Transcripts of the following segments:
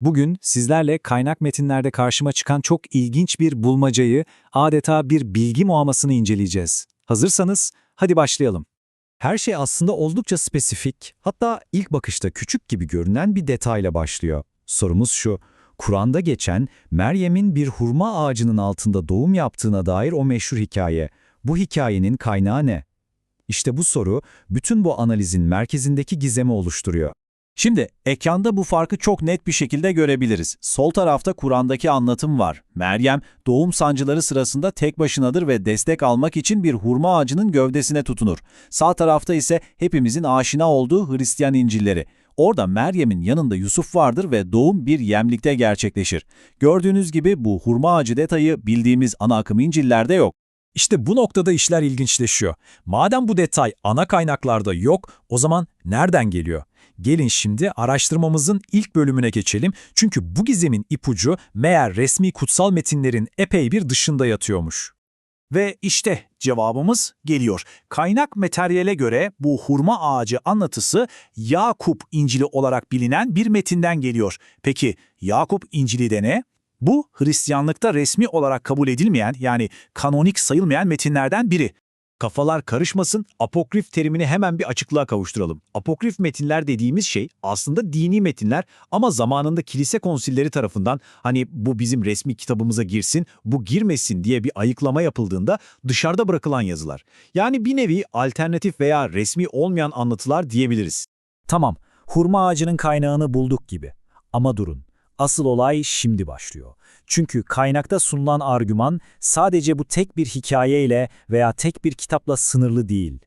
Bugün sizlerle kaynak metinlerde karşıma çıkan çok ilginç bir bulmacayı, adeta bir bilgi muamasını inceleyeceğiz. Hazırsanız hadi başlayalım. Her şey aslında oldukça spesifik, hatta ilk bakışta küçük gibi görünen bir detayla başlıyor. Sorumuz şu, Kur'an'da geçen Meryem'in bir hurma ağacının altında doğum yaptığına dair o meşhur hikaye. Bu hikayenin kaynağı ne? İşte bu soru, bütün bu analizin merkezindeki gizemi oluşturuyor. Şimdi ekranda bu farkı çok net bir şekilde görebiliriz. Sol tarafta Kur'an'daki anlatım var. Meryem doğum sancıları sırasında tek başınadır ve destek almak için bir hurma ağacının gövdesine tutunur. Sağ tarafta ise hepimizin aşina olduğu Hristiyan İncil'leri. Orada Meryem'in yanında Yusuf vardır ve doğum bir yemlikte gerçekleşir. Gördüğünüz gibi bu hurma ağacı detayı bildiğimiz ana akım İncil'lerde yok. İşte bu noktada işler ilginçleşiyor. Madem bu detay ana kaynaklarda yok, o zaman nereden geliyor? Gelin şimdi araştırmamızın ilk bölümüne geçelim çünkü bu gizemin ipucu meğer resmi kutsal metinlerin epey bir dışında yatıyormuş. Ve işte cevabımız geliyor. Kaynak materyale göre bu hurma ağacı anlatısı Yakup İncili olarak bilinen bir metinden geliyor. Peki Yakup İncili de ne? Bu Hristiyanlıkta resmi olarak kabul edilmeyen yani kanonik sayılmayan metinlerden biri. Kafalar karışmasın, apokrif terimini hemen bir açıklığa kavuşturalım. Apokrif metinler dediğimiz şey aslında dini metinler ama zamanında kilise konsilleri tarafından hani bu bizim resmi kitabımıza girsin, bu girmesin diye bir ayıklama yapıldığında dışarıda bırakılan yazılar. Yani bir nevi alternatif veya resmi olmayan anlatılar diyebiliriz. Tamam, hurma ağacının kaynağını bulduk gibi. Ama durun, asıl olay şimdi başlıyor. Çünkü kaynakta sunulan argüman sadece bu tek bir hikayeyle veya tek bir kitapla sınırlı değil.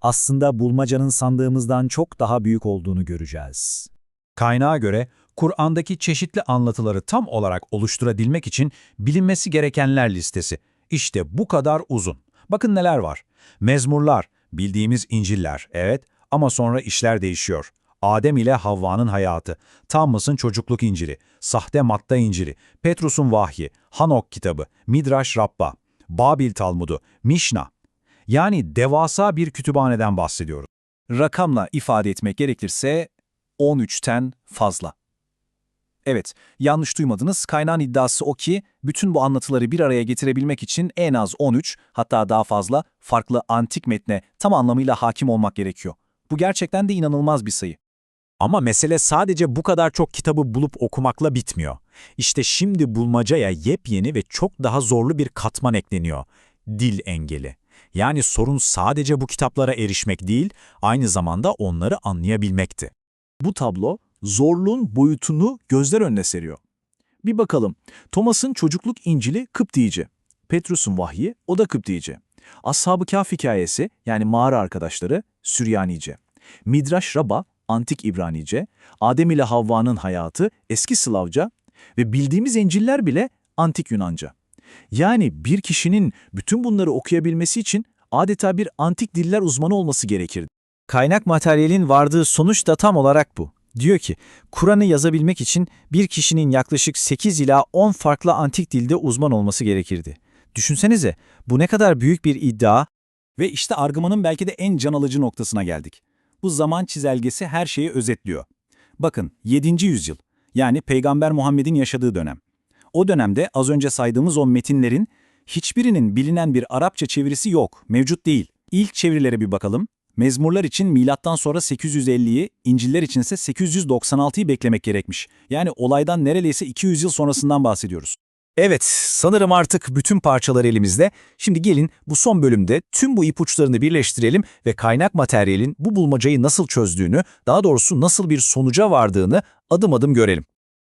Aslında bulmacanın sandığımızdan çok daha büyük olduğunu göreceğiz. Kaynağa göre Kur'an'daki çeşitli anlatıları tam olarak oluşturabilmek için bilinmesi gerekenler listesi. İşte bu kadar uzun. Bakın neler var. Mezmurlar, bildiğimiz İncil'ler, evet ama sonra işler değişiyor. Adem ile Havva'nın hayatı, Tammas'ın çocukluk İncil'i, sahte Matta İncil'i, Petrus'un vahyi, Hanok kitabı, Midrash Rabba, Babil Talmudu, Mişna. Yani devasa bir kütüphaneden bahsediyoruz. Rakamla ifade etmek gerekirse 13'ten fazla. Evet, yanlış duymadınız. Kaynağın iddiası o ki bütün bu anlatıları bir araya getirebilmek için en az 13 hatta daha fazla farklı antik metne tam anlamıyla hakim olmak gerekiyor. Bu gerçekten de inanılmaz bir sayı. Ama mesele sadece bu kadar çok kitabı bulup okumakla bitmiyor. İşte şimdi bulmacaya yepyeni ve çok daha zorlu bir katman ekleniyor. Dil engeli. Yani sorun sadece bu kitaplara erişmek değil, aynı zamanda onları anlayabilmekti. Bu tablo zorluğun boyutunu gözler önüne seriyor. Bir bakalım. Thomas'ın çocukluk İncil'i Kıptice. Petrus'un vahyi o da Kıptice. Ashab-ı Kahf hikayesi yani mağara arkadaşları Süryanice. Midrash Rabba Antik İbranice, Adem ile Havva'nın hayatı eski Slavca ve bildiğimiz İncil'ler bile Antik Yunanca. Yani bir kişinin bütün bunları okuyabilmesi için adeta bir antik diller uzmanı olması gerekirdi. Kaynak materyalin vardığı sonuç da tam olarak bu. Diyor ki, Kur'an'ı yazabilmek için bir kişinin yaklaşık 8 ila 10 farklı antik dilde uzman olması gerekirdi. Düşünsenize, bu ne kadar büyük bir iddia Ve işte argümanın belki de en can alıcı noktasına geldik. Bu zaman çizelgesi her şeyi özetliyor. Bakın 7. yüzyıl yani Peygamber Muhammed'in yaşadığı dönem. O dönemde az önce saydığımız o metinlerin hiçbirinin bilinen bir Arapça çevirisi yok, mevcut değil. İlk çevirilere bir bakalım. Mezmurlar için milattan sonra 850'yi, İncil'ler içinse 896'yı beklemek gerekmiş. Yani olaydan neredeyse 200 yıl sonrasından bahsediyoruz. Evet, sanırım artık bütün parçalar elimizde. Şimdi gelin bu son bölümde tüm bu ipuçlarını birleştirelim ve kaynak materyalin bu bulmacayı nasıl çözdüğünü, daha doğrusu nasıl bir sonuca vardığını adım adım görelim.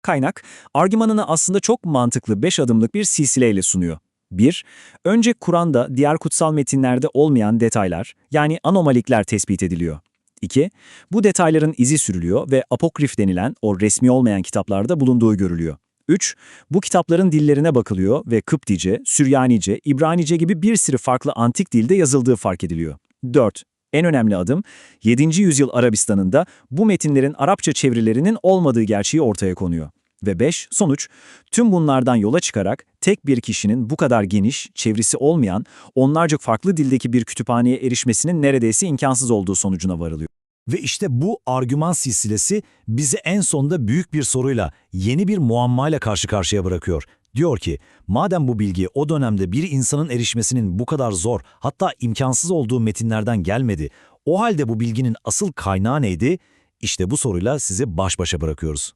Kaynak, argümanını aslında çok mantıklı 5 adımlık bir silsileyle sunuyor. 1. Önce Kur'an'da diğer kutsal metinlerde olmayan detaylar, yani anomalikler tespit ediliyor. 2. Bu detayların izi sürülüyor ve apokrif denilen o resmi olmayan kitaplarda bulunduğu görülüyor. 3. Bu kitapların dillerine bakılıyor ve Kıptice, Süryanice, İbranice gibi bir sürü farklı antik dilde yazıldığı fark ediliyor. 4. En önemli adım, 7. yüzyıl Arabistan'ında bu metinlerin Arapça çevirilerinin olmadığı gerçeği ortaya konuyor. Ve 5. Sonuç, tüm bunlardan yola çıkarak tek bir kişinin bu kadar geniş, çevresi olmayan, onlarca farklı dildeki bir kütüphaneye erişmesinin neredeyse imkansız olduğu sonucuna varılıyor. Ve işte bu argüman silsilesi bizi en sonunda büyük bir soruyla, yeni bir muammayla karşı karşıya bırakıyor. Diyor ki, madem bu bilgi o dönemde bir insanın erişmesinin bu kadar zor, hatta imkansız olduğu metinlerden gelmedi, o halde bu bilginin asıl kaynağı neydi? İşte bu soruyla sizi baş başa bırakıyoruz.